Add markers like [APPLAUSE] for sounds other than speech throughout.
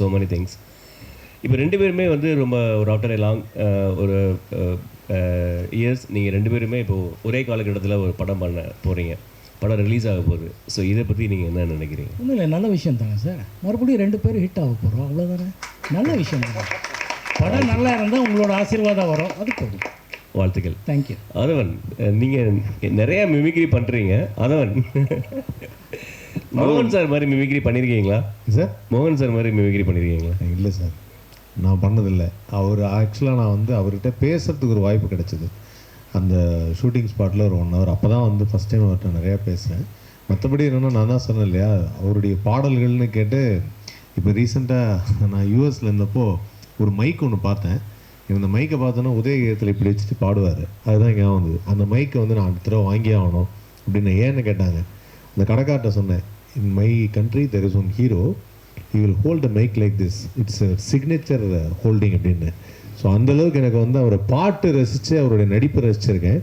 So many things இப்போ ரெண்டு பேருமே வந்து ரொம்ப ஒரு ஆஃப்டர் a லாங் ஒரு இயர்ஸ் நீங்கள் ரெண்டு பேருமே இப்போ ஒரே காலகட்டத்தில் ஒரு படம் பண்ண போகிறீங்க படம் ரிலீஸ் ஆக போகுது. ஸோ இதை பற்றி நீங்கள் என்ன நினைக்கிறீங்க? ஒன்றும் இல்லை நல்ல விஷயம் தானே சார். மறுபடியும் ரெண்டு பேரும் ஹிட் ஆக போகிறோம் அவ்வளோதானே நல்ல விஷயம் தானே படம் நல்லா இருந்தால் உங்களோட ஆசீர்வாதம் வரும். அது போதும். வாழ்த்துக்கள். தேங்க்யூ அதவன் நீங்கள் நிறைய மிமிக்ரி பண்ணுறீங்க அதவன் [LAUGHS] மோகன் சார் மாதிரி மிமிக்ரி பண்ணியிருக்கீங்களா சார் மோகன் சார் மாதிரி மிமிக்ரி பண்ணியிருக்கீங்களா இல்லை சார் நான் பண்ணதில்லை. அவர் ஆக்சுவலாக நான் வந்து அவர்கிட்ட பேசுறதுக்கு ஒரு வாய்ப்பு கிடைச்சிது. அந்த ஷூட்டிங் ஸ்பாட்டில் ஒரு ஒன் ஹவர் அப்போ தான் வந்து ஃபஸ்ட் டைம் அவர்கிட்ட நிறையா பேசினேன். மற்றபடி என்னென்னா நான் தான் சொன்னேன் இல்லையா அவருடைய பாடல்கள்னு கேட்டு இப்போ ரீசெண்டாக நான் யூஎஸில் இருந்தப்போ ஒரு மைக் ஒன்று பார்த்தேன். இந்த மைக்கை பார்த்தோன்னா உதயகீதத்தில் இப்படி வச்சுட்டு பாடுவார். அதுதான் ஞாபகம் வந்தது. அந்த மைக்கை வந்து நான் அடுத்த தடவை வாங்கி ஆகணும் அப்படின்னு ஏன்னு கேட்டாங்க. அந்த கடைக்கார்ட்ட சொன்னேன் in my country there is one hero he will hold a mic like this. It's a signature holding அப்படின்னு. ஸோ அந்த அளவுக்கு எனக்கு வந்து அவரை பாட்டு ரசித்து அவருடைய நடிப்பு ரசிச்சிருக்கேன்.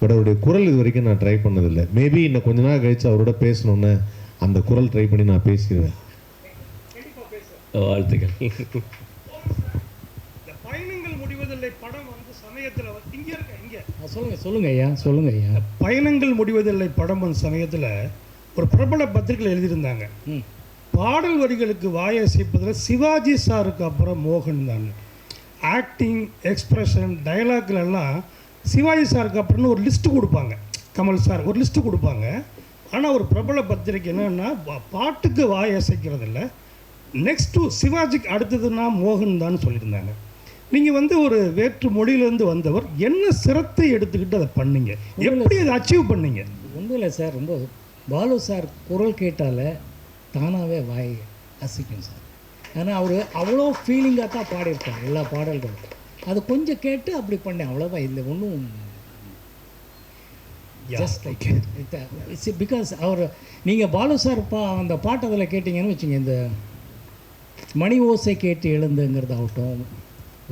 பட் அவருடைய குரல் இது வரைக்கும் நான் ட்ரை பண்ணதில்லை. மேபி இன்னும் கொஞ்ச நாள் கழிச்சு அவரோட பேசணுன்னு அந்த குரல் ட்ரை பண்ணி நான் பேசிடுவேன். வாழ்த்துக்கள். [LAUGHS] இந்த பயணங்கள் முடிவதில்லை படம் வந்து சமயத்தில் இங்கே இருக்க இங்கே. சொல்லுங்கள் சொல்லுங்கள் ஐயா சொல்லுங்கள் ஐயா. பயணங்கள் முடிவதில்லை படம் வந்த சமயத்தில் ஒரு பிரபல பத்திரிகையில் எழுதியிருந்தாங்க. பாடல் வரிகளுக்கு வாயசைப்பதில் சிவாஜி சாருக்கு அப்புறம் மோகன் தான். ஆக்டிங் எக்ஸ்பிரஷன் டயலாக்ல எல்லாம் சிவாஜி சாருக்கு அப்புறம்னு ஒரு லிஸ்ட்டு கொடுப்பாங்க. கமல் சார் ஒரு லிஸ்ட்டு கொடுப்பாங்க. ஆனால் ஒரு பிரபல பத்திரிக்கை என்னன்னா பாட்டுக்கு வாய் அசைக்கிறதில்ல. நெக்ஸ்ட் டு சிவாஜிக்கு அடுத்ததுன்னா மோகன் தான் சொல்லியிருந்தாங்க. நீங்கள் வந்து ஒரு வேற்று மொழியிலேருந்து வந்தவர் என்ன சிரத்தை எடுத்துக்கிட்டு அதை பண்ணீங்க? எப்படி அதை அச்சீவ் பண்ணீங்க? ஒன்றும் இல்லை சார். ரொம்ப பாலு சார் குரல் கேட்டாலே தானாகவே வாய் அசைக்கும் சார். ஆனால் அவர் அவ்வளோ ஃபீலிங்காக தான் பாடியிருப்பார் எல்லா பாடல்களும். அது கொஞ்சம் கேட்டு அப்படி பண்ணேன் அவ்வளோதான் இல்லை ஒன்றும் ஜஸ்ட் லைக் இட்ஸ் பிகாஸ் அவர் நீங்கள் பாலு சார் பா அந்த பாட்டு அதில் கேட்டிங்கன்னு வச்சுங்க இந்த மணி ஓசை கேட்டு எழுந்துங்கிறதாகட்டும்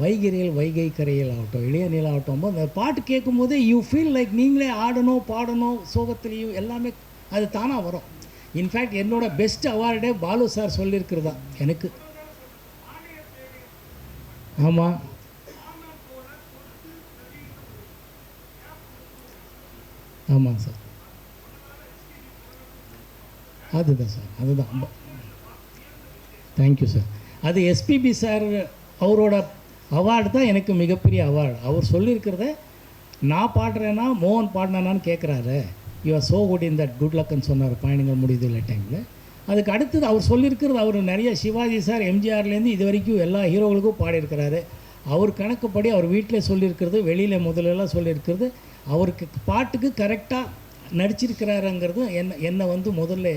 வைகிரியில் வைகை கரையில் ஆகட்டும் இளைய நீலாகட்டும் அந்த பாட்டு கேட்கும்போதே யூ ஃபீல் லைக் நீங்களே ஆடணும் பாடணும் சோகத்துலேயும் எல்லாமே அது தானாக வரும் இன்ஃபேக்ட் என்னோடய பெஸ்ட் அவார்டே பாலு சார் சொல்லியிருக்கிறதா எனக்கு. ஆமாம் ஆமாங்க சார் அதுதான் சார் அதுதான். தேங்க்யூ சார் அது எஸ்பிபி சார் அவரோட அவார்டு தான் எனக்கு மிகப்பெரிய அவார்டு அவர் சொல்லியிருக்கிறத நான் பாடுறேன்னா மோகன் பாடினானான்னு கேட்குறாரு you are so good in that good லக்குன்னு சொன்னார் பயணங்கள் முடியுது டைமில் அதுக்கு அடுத்தது அவர் சொல்லியிருக்கிறது அவர் நிறைய சிவாஜி சார் எம்ஜிஆர்லேருந்து இது வரைக்கும் எல்லா ஹீரோகளுக்கும் பாடியிருக்கிறாரு. அவர் கணக்குப்படி அவர் வீட்டிலே சொல்லியிருக்கிறது வெளியில் முதலெல்லாம் சொல்லியிருக்கிறது. அவருக்கு பாட்டுக்கு கரெக்டாக நடிச்சிருக்கிறாருங்கிறது என்ன என்னை வந்து முதல்ல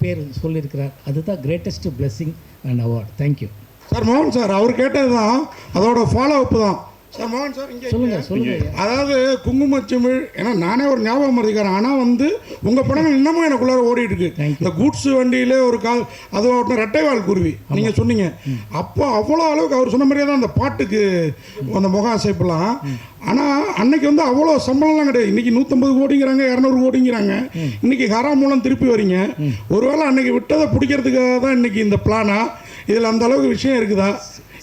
பேர் சொல்லியிருக்கிறார். அதுதான் greatest blessing and award thank you sir மோகன் சார் அவர் கேட்டது தான் அதோட ஃபாலோ அப் தான். சார் மோகன் சார் இங்கே சொல்லுங்க சொல்லுங்க. அதாவது குங்குமச்சிமிழ் ஏன்னா நானே ஒரு ஞாபகம் மறதிக்காரன் ஆனால் வந்து உங்கள் படங்கள் இன்னமும் எனக்குள்ளார ஓடிட்டு இருக்கு. இந்த கூட்ஸ் வண்டியிலே ஒரு கால் அதுவும் ரெட்டைவால் குருவி நீங்கள் சொன்னீங்க. அப்போ அவ்வளோ அளவுக்கு அவர் சொன்ன மாதிரியே தான் அந்த பாட்டுக்கு அந்த முக அசைப்பெல்லாம் ஆனால் அன்னைக்கு வந்து அவ்வளோ சம்பளம்லாம் கிடையாது. இன்னைக்கு நூற்றம்பது கோடிங்கிறாங்க இரநூறு கோடிங்கிறாங்க. இன்னைக்கு ஹரா மூலம் திருப்பி வரீங்க. ஒருவேளை அன்னைக்கு விட்டதை பிடிக்கிறதுக்காக தான் இன்னைக்கு இந்த பிளானா? இதில் அந்த அளவுக்கு விஷயம் இருக்குதா?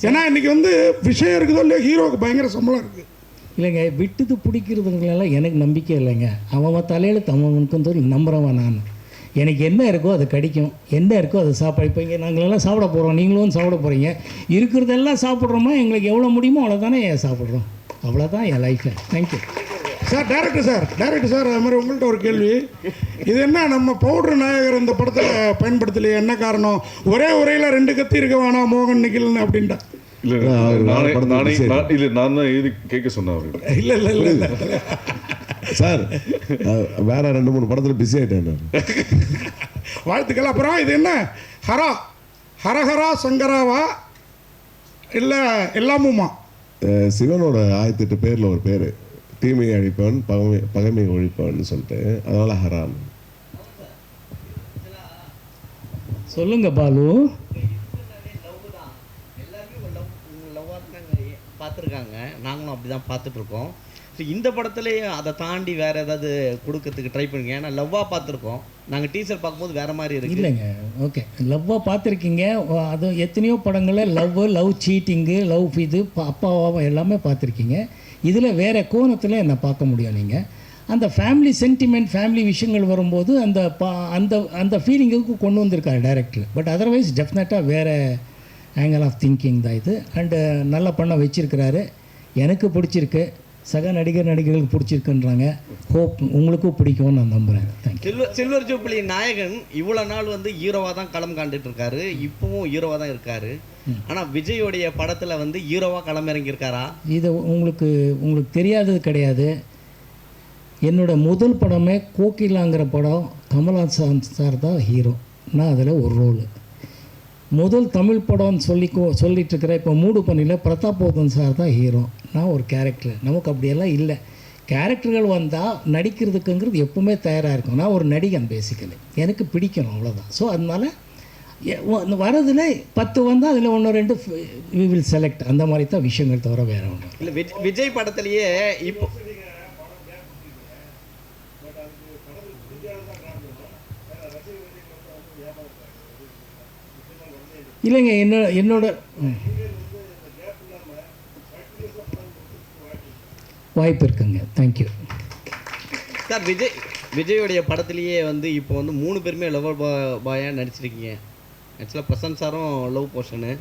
ஏன்னா இன்னைக்கு வந்து விஷயம் இருக்குதோ இல்லையோ ஹீரோவுக்கு பயங்கர சம்பளம் இருக்குது இல்லைங்க விட்டுது பிடிக்கிறதுங்களெல்லாம் எனக்கு நம்பிக்கை இல்லைங்க. அவன் தலையெழுத்து அவனுக்கும் தெரியும் நம்புறவன் நான். எனக்கு என்ன இருக்கோ அது கிடைக்கும். என்ன இருக்கோ அதை சாப்பிட. இப்போ இங்கே நாங்களெல்லாம் சாப்பிட போகிறோம் நீங்களும் சாப்பிட போகிறீங்க இருக்கிறதெல்லாம் சாப்பிட்றோமோ எங்களுக்கு எவ்வளோ முடியுமோ அவ்வளோதானே சாப்பிட்றோம். அவ்வளோதான் என் life thank you sir director sir director sir அது மாதிரி உங்கள்கிட்ட ஒரு கேள்வி. இது என்ன நம்ம பவுடர் நாயகர் இந்த படத்தில் பயன்படுத்தலையே என்ன காரணம்? ஒரே உரையில் ரெண்டு கத்தி இருக்க வேணாம் மோகன் நிகில்னு அப்படின்ட்டா. இல்ல நானே நானே இல்ல நான் தான் எழுதி கேட்க சொன்னேன் இல்லை இல்லை இல்லை இல்லை. சார் வேற ரெண்டு மூணு படத்தில் பிஸி ஆகிட்டேன் வாழ்த்துக்கள். அப்புறம் இது என்ன? ஹரா ஹரஹரா சங்கராவா? இல்லை எல்லாமுமா? சிவனோட ஆயிரத்தி எட்டு பேரில் ஒரு பேர். தீமையை அழிப்பவன் பகமை பகைமை ஒழிப்பவன் சொல்லிட்டு அதனால ஹரான் சொல்லுங்க பாலு. பார்த்துருக்காங்க. நாங்களும் அப்படி தான் பார்த்துட்ருக்கோம் ஸோ இந்த படத்துலேயே அதை தாண்டி வேற ஏதாவது கொடுக்கறதுக்கு ட்ரை பண்ணுங்க. ஏன்னா லவ்வாக பார்த்துருக்கோம். நாங்கள் டீசர் பார்க்கும்போது வேற மாதிரி இருக்கு. இல்லைங்க. ஓகே லவ்வாக பார்த்துருக்கீங்க. அது எத்தனையோ படங்களில் லவ் லவ் சீட்டிங்கு லவ் இது பா- எல்லாமே பார்த்துருக்கீங்க. இதில் வேறு கோணத்தில் என்ன பார்க்க முடியும் நீங்கள் அந்த ஃபேமிலி சென்டிமெண்ட் ஃபேமிலி விஷயங்கள் வரும்போது அந்த பா அந்த அந்த ஃபீலிங்குக்கு கொண்டு வந்திருக்காரு டேரக்டர் பட் அதர்வைஸ் டெஃபினட்டாக வேறு ஆங்கிள் ஆஃப் திங்கிங் தான் இது. அண்டு நல்லா பண்ண வச்சிருக்கிறாரு. எனக்கு பிடிச்சிருக்கு. சக நடிகர் நடிகர்களுக்கு பிடிச்சிருக்குன்றாங்க. ஹோப் உங்களுக்கும் பிடிக்கும்னு நான் நம்புகிறேன் சில்வர் சில்வர் ஜூப்ளி நாயகன் இவ்வளோ நாள் வந்து ஹீரோவாக தான் களம் காண்டுட்டு இருக்காரு. இப்பவும் ஹீரோவாக தான் இருக்காரு. ஆனால் விஜயோடைய படத்தில் வந்து ஹீரோவாக களம் இறங்கியிருக்காரா இது உங்களுக்கு உங்களுக்கு தெரியாதது கிடையாது. என்னோட முதல் படமே கோகிலாங்கிற படம் கமல்ஹாசன் சார் தான் ஹீரோ. நான் அதில் ஒரு ரோல். முதல் தமிழ் படம்னு சொல்லி சொல்லிட்டு இருக்கிற இப்போ மூடு பண்ணியில் பிரதாபோதன் சார் தான் ஹீரோ நான் ஒரு கேரக்டர் நமக்கு அப்படியெல்லாம் இல்லை. கேரக்டர்கள் வந்தால் நடிக்கிறதுக்குங்கிறது எப்பவுமே தயாராக இருக்கும். நான் ஒரு நடிகன் பேசிக்கலி எனக்கு பிடிக்கணும் அவ்வளோதான் ஸோ அதனால எ- வரதுல பத்து வந்தால் அதில் ஒன்று ரெண்டு வி வில் செலக்ட் அந்த மாதிரி தான் விஷயங்கள் தவிர வேறு ஒன்று இல்லை. விஜய் படத்துலேயே இப்போ இல்லைங்க என்னோட என்னோட. வாய்ப்பு இருக்குங்க. தேங்க்யூ சார் விஜய் விஜயோடைய படத்துலேயே வந்து இப்போ வந்து மூணு பேருமே லவ் பாயாக நடிச்சிருக்கீங்க. ஆக்சுவலாக பிரசன்ட் சாரும் லவ் போர்ஷனு.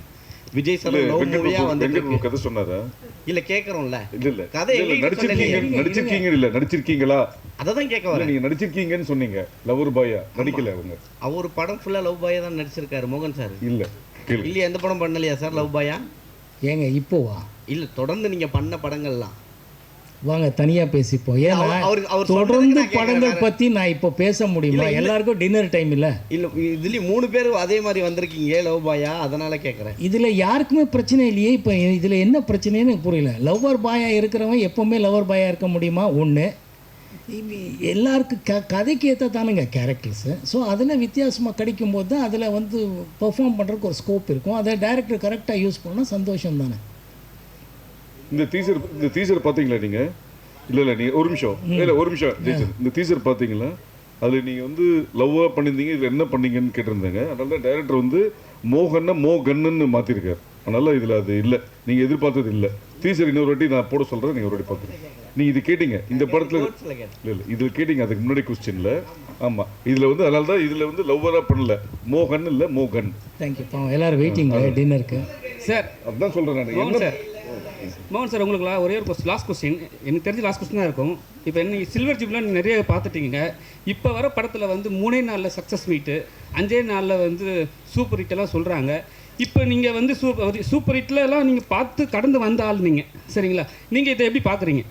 விஜய் சாரும் லவ் பிரபு- வந்து கதை சொன்னாரா? இல்லை கேட்குறோம்ல இல்ல இல்ல. கதை நடிச்சிருக்கீங்க. நடிச்சிருக்கீங்க இல்ல நடிச்சிருக்கீங்களா? அதை தான் கேட்க வரேன். நீங்க நடிச்சிருக்கீங்கன்னு சொன்னீங்க லவர் பாயா நடிக்கல அவங்க. அவர் படம் ஃபுல்லாக லவ் பாயாக தான் நடிச்சிருக்காரு மோகன் சார். இல்ல. கேளு இல்லையா எந்த படம் பண்ணலையா சார் லவ் பாயா ஏங்க இப்போவா? இல்லை தொடர்ந்து நீங்கள் பண்ண படங்கள்லாம். வாங்க தனியாக பேசிப்போம். ஏன்னா அவர்- அவர்- தொடர்ந்து படங்கள். பற்றி நான் இப்போ பேச முடியுமா. எல்லாருக்கும் டின்னர் டைம் இல்லை? இல்லை இதுலேயும் மூணு பேர் அதே மாதிரி வந்திருக்கீங்க லவ் பாயா அதனால் கேட்குறேன் இதில் யாருக்குமே பிரச்சனை இல்லையே இப்போ இதில் என்ன பிரச்சனைன்னு எனக்கு புரியல. லவ்வர் பாயாக இருக்கிறவன் எப்போவுமே லவ்வர் பாயாக இருக்க முடியுமா? ஒன்று எல்லாருக்கும் க கதைக்கு ஏற்ற தானுங்க கேரக்டர்ஸு ஸோ அதில் வித்தியாசமாக கிடைக்கும்போது தான் அதில் வந்து பெர்ஃபார்ம் பண்ணுறதுக்கு ஒரு ஸ்கோப் இருக்கும். அதை டைரக்டர் கரெக்டாக யூஸ் பண்ணால் சந்தோஷம் தானே. இந்த டீசர் இந்த டீசர் பாத்தீங்களா நீங்க? இல்ல இல்ல நீங்க ஒரு நிமிஷம். இல்ல ஒரு நிமிஷம். ஜெய்சன் இந்த டீசர் பாத்தீங்களா? அதுல நீங்க வந்து லவ்வா பண்ணிருந்தீங்க இதுல என்ன பண்ணீங்கன்னு கேட்டிருந்தாங்க. அதனால டைரக்டர் வந்து மோகன்னா மோகன்னு மாத்திருக்காரு. அதனால இதுல அது இல்ல. நீங்க எதிர்பார்த்தது இல்ல. டீசர் இன்னொரு வாட்டி நான் போட சொல்றேன் நீங்க ஒரு வாட்டி பாத்துருங்க நீங்க இது கேட்டீங்க இந்த படத்துல. இல்ல இல்ல இதுல கேட்டீங்க அதுக்கு முன்னாடி கொஸ்டின்ல ஆமா இதுல வந்து அதனால தான் இதுல வந்து லவ்வரா பண்ணல. மோகன் இல்ல மோகன். தேங்க்யூ பாவம் எல்லோரும் வெயிட்டிங் டின்னருக்கு சார் அதான் சொல்றேன் நான். மோகன் என்ன சார் மோகன் சார் உங்களுக்கு ஒரே ஒரு கொஸ்டின் லாஸ்ட் கொஸ்டின் எனக்கு தெரிஞ்ச லாஸ்ட் கொஸ்டின் தான் இருக்கும். இப்போ என்ன சில்வர் ஜூப்லாம் நிறைய பார்த்துட்டீங்க. இப்போ வர படத்தில் வந்து மூணே நாளில் சக்ஸஸ் மீட்டு அஞ்சே நாளில் வந்து சூப்பர் ஹிட் எல்லாம் சொல்கிறாங்க இப்போ நீங்கள் வந்து சூப்பர் சூப்பர் ஹிட்லலாம் நீங்கள் பார்த்து கடந்து வந்த ஆள் நீங்கள் சரிங்களா? நீங்கள் இதை எப்படி பார்க்குறீங்க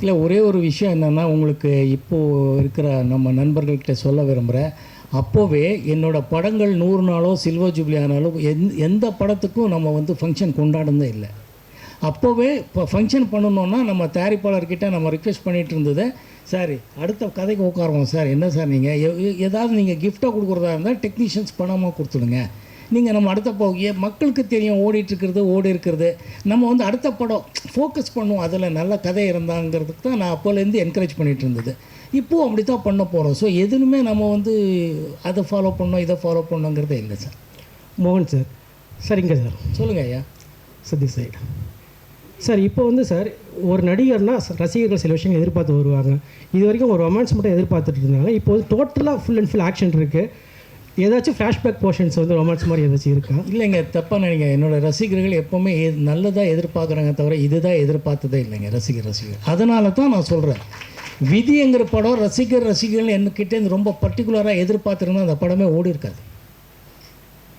இல்லை ஒரே ஒரு விஷயம் என்னென்னா உங்களுக்கு இப்போது இருக்கிற நம்ம நண்பர்கள்கிட்ட சொல்ல விரும்புகிறேன் அப்போவே என்னோட படங்கள் நூறு நாளோ சில்வர் ஜூப்ளி ஆனாலும் எந் எந்த படத்துக்கும் நம்ம வந்து ஃபங்க்ஷன் கொண்டாடுனதே இல்லை. அப்போவே இப்போ ஃபங்க்ஷன் பண்ணணுன்னா நம்ம தயாரிப்பாளர்கிட்ட நம்ம ரிக்வெஸ்ட் பண்ணிகிட்டு இருந்தது சார் அடுத்த கதைக்கு உட்காருவோம் சார். என்ன சார் நீங்கள் ஏதாவது நீங்கள் கிஃப்டாக கொடுக்குறதா இருந்தால் டெக்னீஷியன்ஸ் பணமாக கொடுத்துடுங்க. நீங்கள் நம்ம அடுத்த போ ஏ- மக்களுக்கு தெரியும் ஓடிட்டு இருக்கிறது ஓடி இருக்கிறது நம்ம வந்து அடுத்த படம் ஃபோக்கஸ் பண்ணுவோம். அதில் நல்ல கதை இருந்தாங்கிறதுக்கு தான் நான் அப்போலேருந்து என்கரேஜ் பண்ணிகிட்டு இருந்தது இப்போது அப்படி தான் பண்ண போகிறோம் ஸோ எதுலுமே நம்ம வந்து அதை ஃபாலோ பண்ணோம் இதை ஃபாலோ பண்ணோங்கிறதே இல்லை சார்? மோகன் சார். சரிங்க சார். சொல்லுங்கள் ஐயா. சதீஷ் சைடு சார் இப்போ வந்து சார் ஒரு நடிகர்னா ச- ரசிகர்கள் சில விஷயங்கள் எதிர்பார்த்து வருவாங்க. இது வரைக்கும் ஒரு ரொமான்ஸ் மட்டும் எதிர்பார்த்துட்டு இருந்தாங்க. இப்போ வந்து டோட்டலாக ஃபுல் அண்ட் ஃபுல் ஆக்ஷன் இருக்குது ஏதாச்சும் ஃப்ளாஷ்பேக் போர்ஷன்ஸ் வந்து ரொமான்ஸ் மாதிரி ஏதாச்சும் இருக்கா? இல்லைங்க தப்பாக நினைங்க என்னோட ரசிகர்கள் எப்போவுமே எ- நல்லதாக எதிர்பார்க்குறாங்க தவிர இதுதான் எதிர்பார்த்ததே இல்லைங்க ரசிகர் ரசிகர். அதனால தான் நான் சொல்கிறேன் விதிங்கிற படம் ரசிகர் ரசிகர்கள் என்கிட்ட ரொம்ப பர்டிகுலராக எதிர்பார்த்துருந்தா அந்த படமே ஓடி இருக்காது.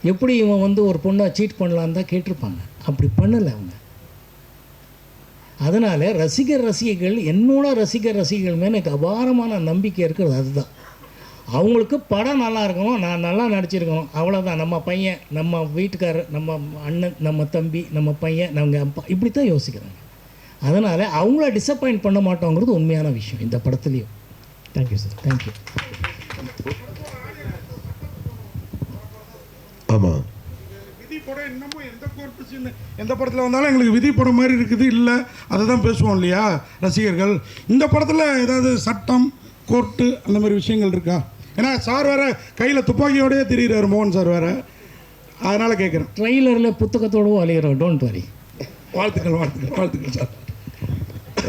எப்படி இவன் வந்து ஒரு பொண்ணை சீட் பண்ணலான்னு தான் கேட்டிருப்பாங்க. அப்படி பண்ணலை அவங்க. அதனால் ரசிகர் ரசிகர்கள் என்னோட ரசிகர் ரசிகர்கள் மேலே எனக்கு அபாரமான நம்பிக்கை இருக்கிறது அதுதான். அவங்களுக்கு படம் நல்லா இருக்கணும் நான் நல்லா நடிச்சிருக்கணும். அவ்வளோதான் நம்ம பையன் நம்ம வீட்டுக்காரர் நம்ம அண்ணன் நம்ம தம்பி நம்ம பையன் நம்ம அப்பா இப்படி தான் யோசிக்கிறாங்க. அதனால் அவங்கள டிசப்பாயிண்ட் பண்ண மாட்டோங்கிறது உண்மையான விஷயம் இந்த படத்துலேயும். தேங்க்யூ சார் தேங்க்யூ ஆமாம் விதி படம் இன்னமும் எந்த கோர்ட்டு சீன் எந்த படத்தில் வந்தாலும் எங்களுக்கு விதி படம் மாதிரி இருக்குது இல்லை அதை தான் பேசுவோம் இல்லையா ரசிகர்கள்? இந்த படத்தில் ஏதாவது சட்டம் கோர்ட்டு அந்த மாதிரி விஷயங்கள் இருக்கா? ஏன்னா சார் வேற கையில் துப்பாக்கியோடயே தெரியுறாரு மோகன் சார் வேற. அதனால் கேட்குறேன் ட்ரெய்லரில் புத்தகத்தோடவும் அழிகிறோம் டோன்ட் வரி வாழ்த்துக்கள் வாழ்த்துக்கள் வாழ்த்துக்கள் சார்.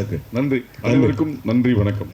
ஓகே நன்றி. அனைவருக்கும் நன்றி வணக்கம்.